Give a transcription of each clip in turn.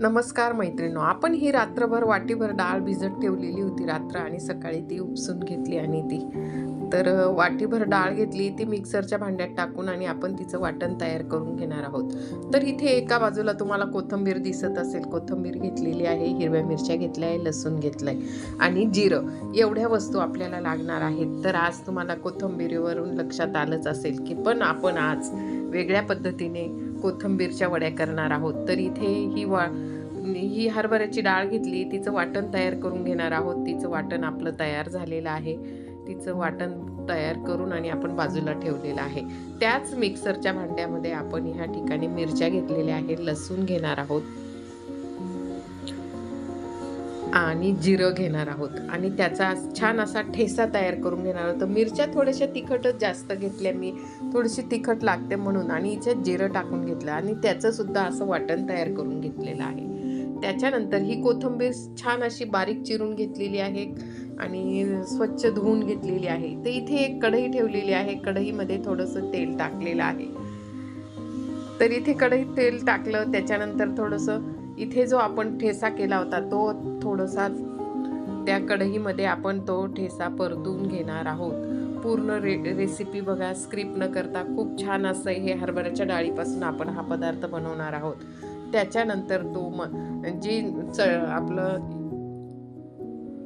नमस्कार मैत्रिणो आपण ही रात्रभर वाटीभर डाळ भिजत ठेवलेली होती रात्र आणि सकाळी ती उपसून घेतली आणि ती. तर वाटीभर डाळ घेतली ती मिक्सरच्या भांड्यात टाकून आणि आपण तिचं वाटण तयार करून घेणार आहोत. तर इथे एका बाजूला तुम्हाला कोथिंबीर दिसत असेल. कोथिंबीर घेतलेली आहे हिरव्या मिरच्या घेतल्या आहे लसूण घेतलं आहे आणि जिरं. एवढ्या वस्तू आपल्याला लागणार आहेत. तर आज तुम्हाला कोथिंबीरीवरून लक्षात आलंच असेल की पण आपण आज वेगळ्या पद्धतीने कोथिंबीरच्या वड्या करणार आहोत. तर इथे ही वा ही हरभऱ्याची डाळ घेतली तिचं वाटण तयार करून घेणार आहोत. तिचं वाटण आपलं तयार झालेलं आहे. तिचं वाटण तयार करून आणि आपण बाजूला ठेवलेलं आहे. त्याच मिक्सरच्या भांड्यामध्ये आपण ह्या ठिकाणी मिरच्या घेतलेल्या आहेत. लसूण घेणार आहोत. आणि जिरं घेणार आहोत. आणि त्याचा छान असा ठेसा तयार करून घेणार आहोत. तर मिरच्या थोड्याशा तिखटच जास्त घेतल्या मी. थोडीशी तिखट लागते म्हणून. आणि हिच्यात जिरं टाकून घेतलं. आणि त्याचंसुद्धा असं वाटण तयार करून घेतलेलं आहे. त्याच्यानंतर ही कोथिंबीर छान अशी बारीक चिरून घेतलेली आहे. आणि स्वच्छ धुवून घेतलेली आहे. तर इथे एक कढई ठेवलेली आहे. कढईमध्ये थोडंसं तेल टाकलेलं आहे. तर इथे कढईत तेल टाकलं. त्याच्यानंतर थोडंसं इथे जो आपण ठेसा केला होता तो थोडासा त्या कढईमध्ये आपण तो ठेसा परतून घेणार आहोत. पूर्ण रे रेसिपी बघा स्क्रिप्ट न करता खूप छान असं हे हरभऱ्याच्या डाळीपासून आपण हा पदार्थ बनवणार आहोत. त्याच्यानंतर तो म जी च आपलं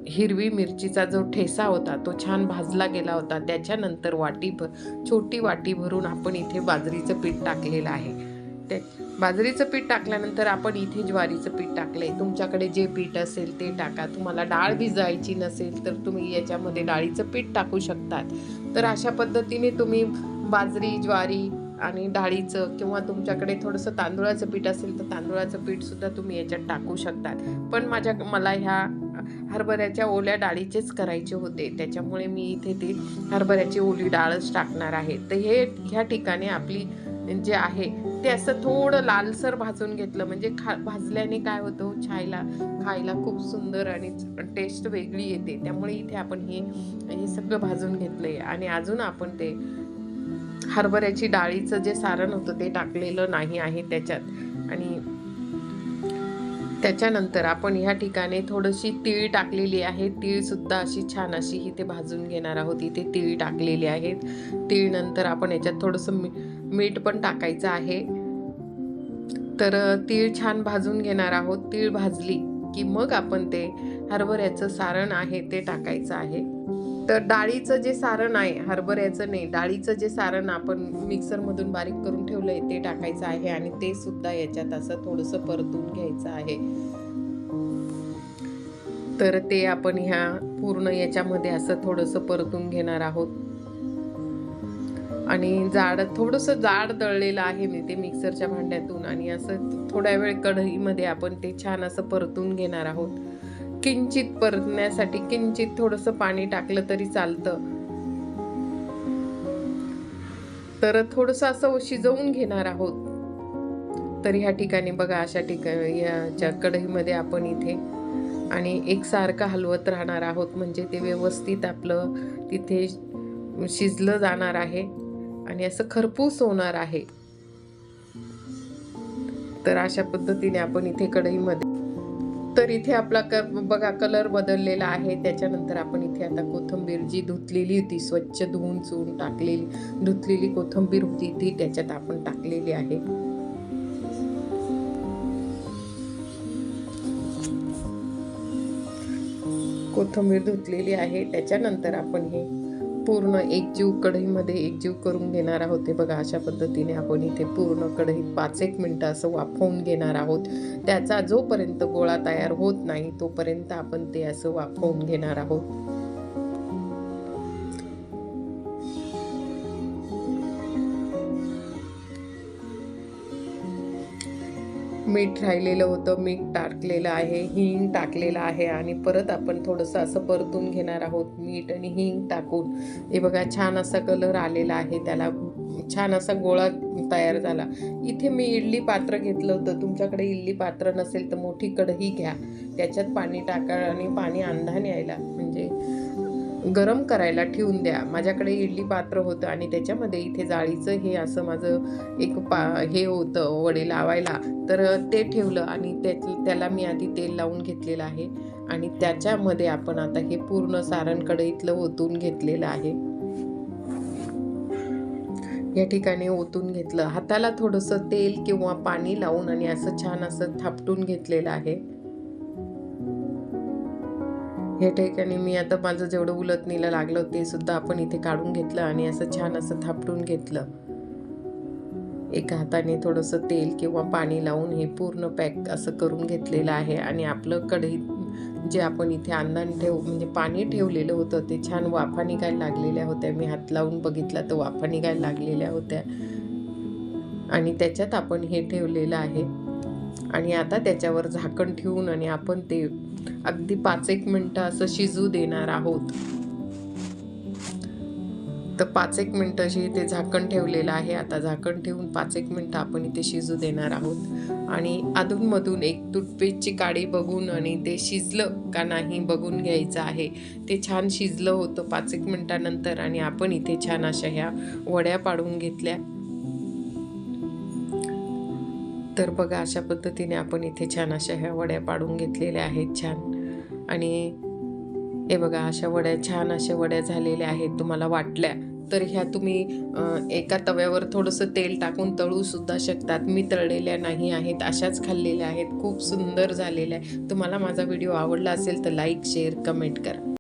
हिरवी मिरचीचा जो ठेसा होता तो छान भाजला गेला होता. त्याच्यानंतर वाटी भर छोटी वाटी भरून आपण इथे बाजरीचं पीठ टाकलेलं आहे. ते बाजरीचं पीठ टाकल्यानंतर आपण इथे ज्वारीचं पीठ टाकलंय. तुमच्याकडे जे पीठ असेल ते टाका. तुम्हाला डाळ भिजायची नसेल तर तुम्ही याच्यामध्ये डाळीचं पीठ टाकू शकतात. तर अशा पद्धतीने तुम्ही बाजरी ज्वारी आणि डाळीचं किंवा तुमच्याकडे थोडंसं तांदुळाचं पीठ असेल तर तांदुळाचं पीठसुद्धा तुम्ही याच्यात टाकू शकतात. पण माझ्या मला ह्या हरभऱ्याच्या ओल्या डाळीचेच करायचे होते. त्याच्यामुळे मी इथे ती हरभऱ्याची ओली डाळच टाकणार आहे. तर हे ह्या ठिकाणी आपली जे आहे ते असं थोडं लालसर भाजून घेतलं. म्हणजे खा भाजल्याने काय होतं छायला खायला खूप सुंदर आणि टेस्ट वेगळी येते. त्यामुळे इथे आपण हे हे सगळं भाजून घेतलंय. आणि अजून आपण ते हरभऱ्याची डाळीचं जे सारण होतं ते टाकलेलं नाही आहे त्याच्यात. आणि त्याच्यानंतर आपण ह्या ठिकाणी थोडीशी तीळ टाकलेली आहे. तीळसुद्धा अशी छान अशी इथे भाजून घेणार आहोत. इथे तीळ टाकलेली आहेत. तीळ नंतर आपण याच्यात थोडंसं मी मीठ पण टाकायचं आहे. तर तीळ छान भाजून घेणार आहोत. तीळ भाजली की मग आपण ते हरभऱ्याचं सारण आहे ते टाकायचं आहे. तर डाळीचं जे सारण आहे हरभऱ्याचं नाही डाळीचं जे सारण आपण मिक्सरमधून बारीक करून ठेवलंय ते टाकायचं आहे आणि ते सुद्धा याच्यात असं थोडंसं परतून घ्यायचं आहे. तर ते आपण ह्या पूर्ण याच्यामध्ये असं थोडंसं परतून घेणार आहोत. आणि जाड थोडंसं जाड दळलेलं आहे मी ते मिक्सरच्या भांड्यातून आणि असं थोड्या वेळ कढईमध्ये आपण ते छान असं परतून घेणार आहोत. किंचित परतण्यासाठी किंचित थोडंसं पाणी टाकलं तरी चालतं. तर थोडंसं असं शिजवून घेणार आहोत. तर ह्या ठिकाणी बघा अशा ठिकाणी याच्या कढईमध्ये आपण इथे आणि एकसारखं हलवत राहणार आहोत. म्हणजे ते व्यवस्थित आपलं तिथे शिजलं जाणार आहे आणि असं खरपूस होणार आहे. तर अशा पद्धतीने आपण इथे कढईमध्ये तर इथे आपला क बघा कलर बदललेला आहे. त्याच्यानंतर आपण इथे आता कोथिंबीर जी धुतलेली होती स्वच्छ धुवून चुवून टाकलेली धुतलेली कोथिंबीर होती ती त्याच्यात आपण टाकलेली आहे. कोथिंबीर धुतलेली आहे. त्याच्यानंतर आपण हे पूर्ण एकजीव कढईमध्ये एकजीव करून घेणार आहोत. हे बघा अशा पद्धतीने आपण इथे पूर्ण कढईत पाच एक मिनटं असं वाफवून घेणार आहोत. त्याचा जोपर्यंत गोळा तयार होत नाही तोपर्यंत आपण ते असं वाफवून घेणार आहोत. मीठ राहिलेलं होतं मीठ टाकलेलं आहे हिंग टाकलेलं आहे आणि परत आपण थोडंसं असं परतून घेणार आहोत मीठ आणि हिंग टाकून. हे बघा छान असा कलर आलेला आहे त्याला. छान असा गोळा तयार झाला. इथे मी इडली पात्र घेतलं होतं. तुमच्याकडे इडली पात्र नसेल तर मोठी कढई घ्या. त्याच्यात पाणी टाका आणि पाणी अंधाने यायला. म्हणजे गरम करायला ठेवून द्या. माझ्याकडे इडली पात्र होतं आणि त्याच्यामध्ये इथे जाळीचं हे असं माझं एक पा हे होतं वडे लावायला. तर ते ठेवलं आणि त्या त्याला मी आधी तेल लावून घेतलेलं आहे. आणि त्याच्यामध्ये आपण आता हे पूर्ण सारणकडे इथलं ओतून घेतलेलं आहे. या ठिकाणी ओतून घेतलं. हाताला थोडंसं तेल किंवा पाणी लावून आणि असं छान असं थापटून घेतलेलं आहे. या ठिकाणी मी आता माझं जेवढं उलटणीला लागलं ते सुद्धा आपण इथे काढून घेतलं आणि असं छान असं थापटून घेतलं. एका हाताने थोडंसं तेल किंवा पाणी लावून हे पूर्ण पॅक असं करून घेतलेलं आहे. आणि आपलं कढई जे आपण इथे अंदान ठेव म्हणजे पाणी ठेवलेलं होतं ते छान वाफा निघायला लागलेल्या होत्या. मी हात लावून बघितला तर वाफा निघायला लागलेल्या होत्या. आणि त्याच्यात आपण हे ठेवलेलं आहे. आणि आता त्याच्यावर झाकण ठेवून आणि आपण ते अगदी पाच एक मिनटं असं शिजू देणार आहोत. तर पाच एक मिनटं जे ते झाकण ठेवलेलं आहे आता झाकण ठेवून पाच एक मिनटं आपण इथे शिजू देणार आहोत. आणि अधूनमधून एक टूथपेस्टची काडी बघून आणि ते शिजलं का नाही बघून घ्यायचं आहे. ते छान शिजलं होतं पाच एक मिनटानंतर आणि आपण इथे छान अशा ह्या वड्या पाडून घेतल्या. तर बघा अशा पद्धतीने आपण इथे छान अशा ह्या वड्या पाडून घेतलेल्या आहेत छान. आणि हे बघा अशा वड्या छान अशा वड्या झालेल्या आहेत तुम्हाला वाटल्या तर ह्या तुम्ही एका तव्यावर थोडंसं तेल टाकून तळूसुद्धा शकतात. मी तळलेल्या नाही आहेत अशाच खाल्लेल्या आहेत खूप सुंदर झालेल्या आहे तुम्हाला माझा व्हिडिओ आवडला असेल तर लाईक शेअर कमेंट करा.